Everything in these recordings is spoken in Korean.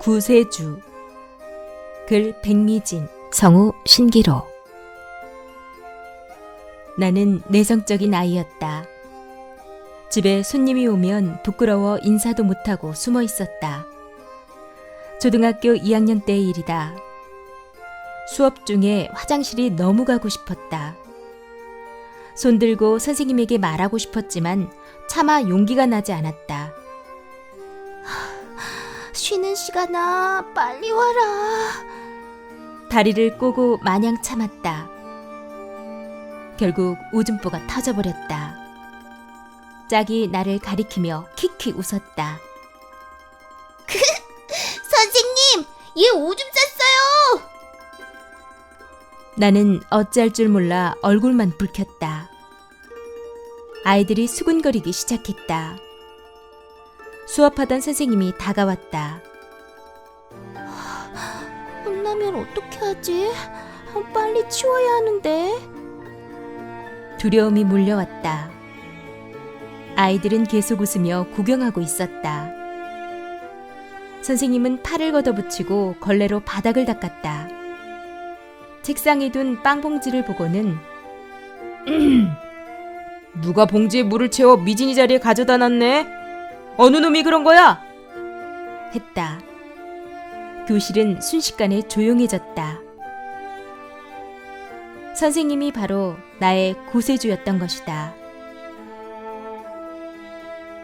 구세주 글 백미진 성우 신기로 나는 내성적인 아이였다. 집에 손님이 오면 부끄러워 인사도 못하고 숨어 있었다. 초등학교 2학년 때의 일이다. 수업 중에 화장실이 너무 가고 싶었다. 손들고 선생님에게 말하고 싶었지만 차마 용기가 나지 않았다. 쉬는 시간아 빨리 와라 다리를 꼬고 마냥 참았다. 결국 오줌보가 터져버렸다. 짝이 나를 가리키며 킥킥 웃었다. 선생님 얘 오줌 쌌어요 나는 어찌할 줄 몰라 얼굴만 붉혔다. 아이들이 수군거리기 시작했다. 수업하던 선생님이 다가왔다. 혼나면 어떻게 하지 빨리 치워야 하는데 두려움이 몰려왔다. 아이들은 계속 웃으며 구경하고 있었다. 선생님은 팔을 걷어붙이고 걸레로 바닥을 닦았다. 책상에 둔 빵 봉지를 보고는 누가 봉지에 물을 채워 미진이 자리에 가져다 놨네? 어느 놈이 그런 거야? 했다. 교실은 순식간에 조용해졌다. 선생님이 바로 나의 구세주였던 것이다.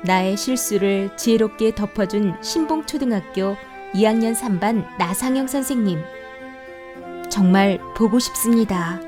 나의 실수를 지혜롭게 덮어준 신봉초등학교 2학년 3반 나상영 선생님. 정말 보고 싶습니다.